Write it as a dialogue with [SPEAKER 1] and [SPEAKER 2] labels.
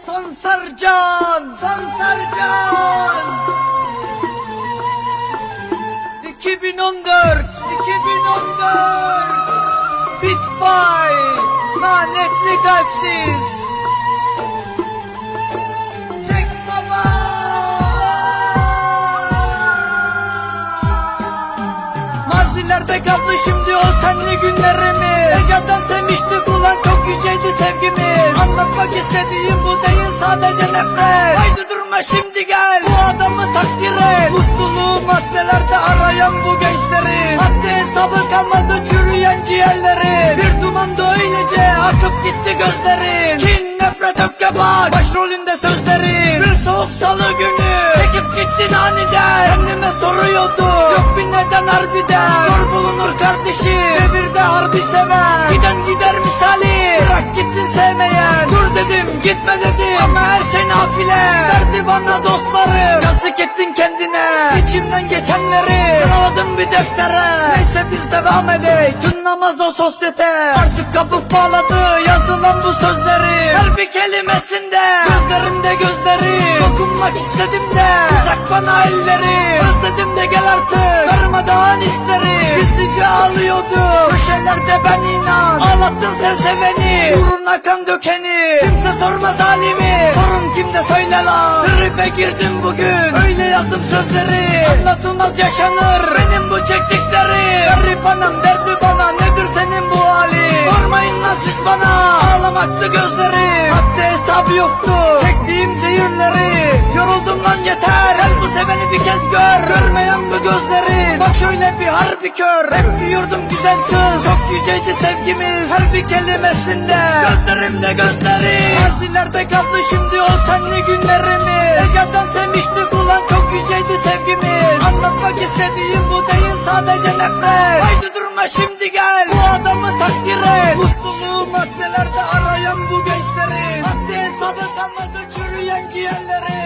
[SPEAKER 1] Sansarcan, Sansarcan. 2014, 2014. Bitfay, lanetli kalpsiz. Mazilerde kaldı şimdi o senli günlerimiz. Eceden sevmiştik ulan çok yüceydi sevgimiz. Anlatmak istediğim bu değil sadece nefret. Haydi durma şimdi gel. Bu adamı takdir et. Mutluluğu maddelerde arayan bu gençlerin. Madde hesabı kalmadı çürüyen ciğerlerin. Bir duman da öylece akıp gitti gözlerin. Kin nefret öfke bak. Başrolünde sözlerin. Bir soğuk salı günü soruyordum yok bir neden harbiden? Zor bulunur kardeşim. Devirde harbi seven Giden gider misali. Bırak gitsin sevmeyen. Dur dedim gitme dedim. Ama her şey nafile. Derdi bana dostlarım yazık ettin kendine. İçimden geçenleri. Sıraladım bir deftere. Neyse biz devam edek tınlamaz o sosyete. Artık kapıp bağladı yazılan bu sözleri. Her bir kelimesinde. Gözlerimde gözleri. Dokunmak istedim de. Uzak bana elleri De gel artık. Darmadağın hisleri Gizlice ağlıyordum köşelerde ben inan. Ağlattın sen seveni. Uğruna kan dökeni. Kimse sormaz halimi sorun kimde söyle lan. Tribe girdim bugün. Öyle yazdım sözleri. Anlatılmaz yaşanır. Benim bu çektikleri. Garip anam derdi bana. Nedir senin bu halin? Sormayın lan siz bana. Ağlamaktı gözleri. Haddi hesabı yoktu. Çektiğim zehirleri Görse beni bir kez gör. Görmeyen bu gözleri. Bak şöyle bir harbi kör. Hep yurdum güzel kız. Çok yüceydi sevgimiz. Her bir kelimesinde. Gözlerimde gözleri Azilerde kaldı şimdi o senli günlerimiz Ece'den sevmiştik ulan çok yüceydi sevgimiz. Anlatmak istediğim bu değil sadece nefret. Haydi durma şimdi gel. Bu adamı takdir et. Mutluluğu maddelerde arayan bu gençleri. Madde hesabı kalmadı çürüyen ciğerleri